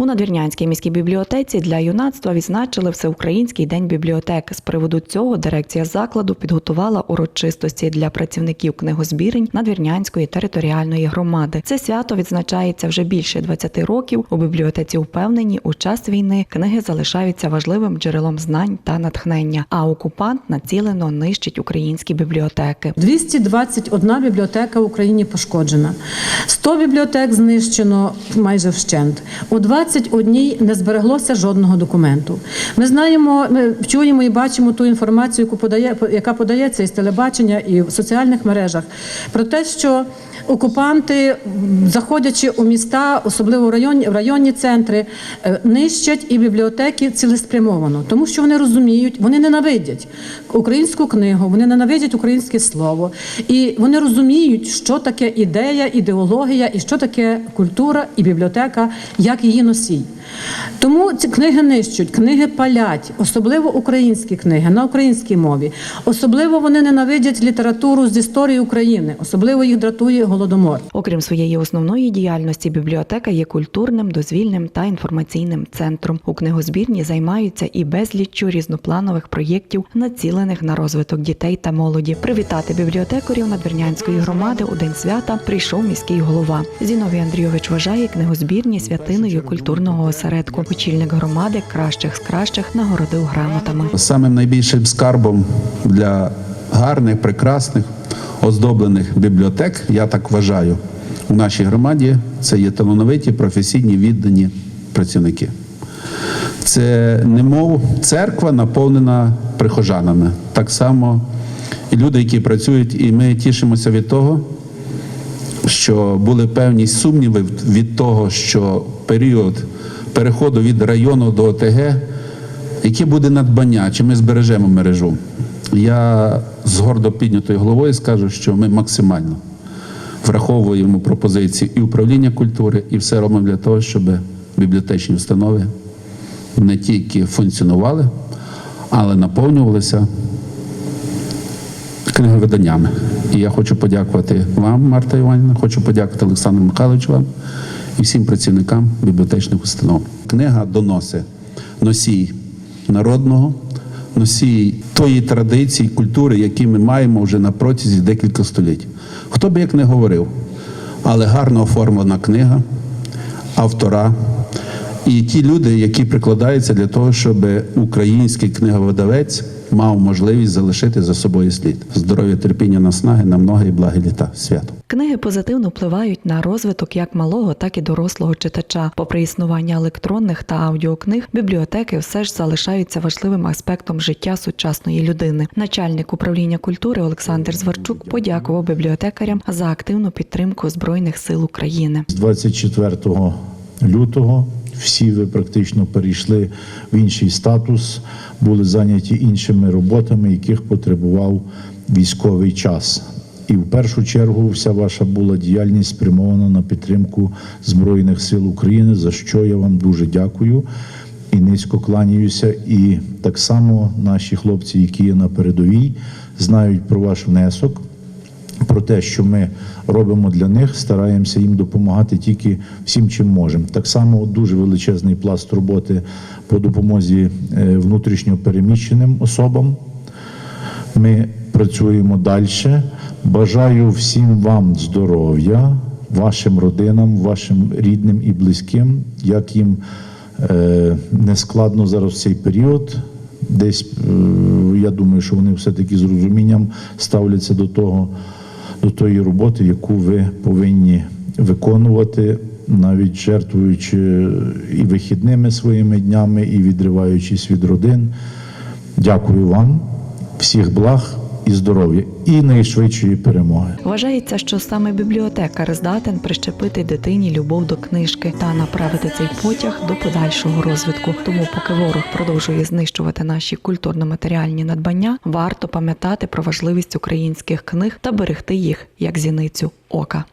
У Надвірнянській міській бібліотеці для юнацтва відзначили Всеукраїнський день бібліотек. З приводу цього дирекція закладу підготувала урочистості для працівників книгозбірень Надвірнянської територіальної громади. Це свято відзначається вже більше 20 років. У бібліотеці впевнені, у час війни книги залишаються важливим джерелом знань та натхнення. А окупант націлено нищить українські бібліотеки. 221 бібліотека в Україні пошкоджена. 100 бібліотек знищено майже вщент. У 21 не збереглося жодного документу. Ми знаємо, ми чуємо і бачимо ту інформацію, яку подає, яка подається із телебачення і в соціальних мережах, про те, що окупанти, заходячи у міста, особливо в районні, в районні центри, е, нищать і бібліотеки цілеспрямовано, тому що вони розуміють, вони ненавидять українську книгу, вони ненавидять українське слово, і вони розуміють, що таке ідея, ідеологія, і що таке культура і бібліотека, як її носій. Тому ці книги нищуть, книги палять, особливо українські книги на українській мові. Особливо вони ненавидять літературу з історії України, особливо їх дратує голодомор. Окрім своєї основної діяльності, бібліотека є культурним, дозвільним та інформаційним центром. У книгозбірні займаються і безліччю різнопланових проєктів, націлених на розвиток дітей та молоді. Привітати бібліотекарів Надвірнянської громади у день свята прийшов міський голова. Зіновій Андрійович вважає книгозбірні святиною культурного осередку. Очільник громади кращих з кращих нагородив грамотами. Самим найбільшим скарбом для гарних, прекрасних, оздоблених бібліотек, я так вважаю, у нашій громаді це є талановиті, професійні, віддані працівники. Це немов церква наповнена прихожанами. Так само і люди, які працюють, і ми тішимося від того, що були певні сумніви від того, що період переходу від району до ОТГ, яке буде надбання, чи ми збережемо мережу. Я з гордо піднятою головою скажу, що ми максимально враховуємо пропозиції і управління культури, і все робимо для того, щоб бібліотечні установи не тільки функціонували, але наповнювалися книговиданнями. І я хочу подякувати вам, Марта Іванівна, хочу подякувати Олександру Михайловичу вам і всім працівникам бібліотечних установ. Книга доносить носій народного, носій тої традиції, культури, які ми маємо вже на протязі декілька століть. Хто би як не говорив, але гарно оформлена книга автора. І ті люди, які прикладаються для того, щоб український книговидавець мав можливість залишити за собою слід здоров'я, терпіння, наснаги на многі і благі літа. Свято. Книги позитивно впливають на розвиток як малого, так і дорослого читача. Попри існування електронних та аудіокниг, бібліотеки все ж залишаються важливим аспектом життя сучасної людини. Начальник управління культури Олександр Зварчук подякував бібліотекарям за активну підтримку збройних сил України. З 24 лютого всі ви практично перейшли в інший статус, були зайняті іншими роботами, яких потребував військовий час. І в першу чергу вся ваша була діяльність спрямована на підтримку Збройних сил України, за що я вам дуже дякую і низько кланяюся. І так само наші хлопці, які є на передовій, знають про ваш внесок про те, що ми робимо для них, стараємося їм допомагати тільки всім, чим можемо. Так само дуже величезний пласт роботи по допомозі е, внутрішньо переміщеним особам. Ми працюємо далі. Бажаю всім вам здоров'я, вашим родинам, вашим рідним і близьким, як їм е, не складно зараз в цей період. Десь е, я думаю, що вони все-таки з розумінням ставляться до того, до тої роботи, яку ви повинні виконувати, навіть жертвуючи і вихідними своїми днями, і відриваючись від родин. Дякую вам, всіх благ і здоров'я, і найшвидшої перемоги. Вважається, що саме бібліотекар здатен прищепити дитині любов до книжки та направити цей потяг до подальшого розвитку. Тому, поки ворог продовжує знищувати наші культурно-матеріальні надбання, варто пам'ятати про важливість українських книг та берегти їх як зіницю ока.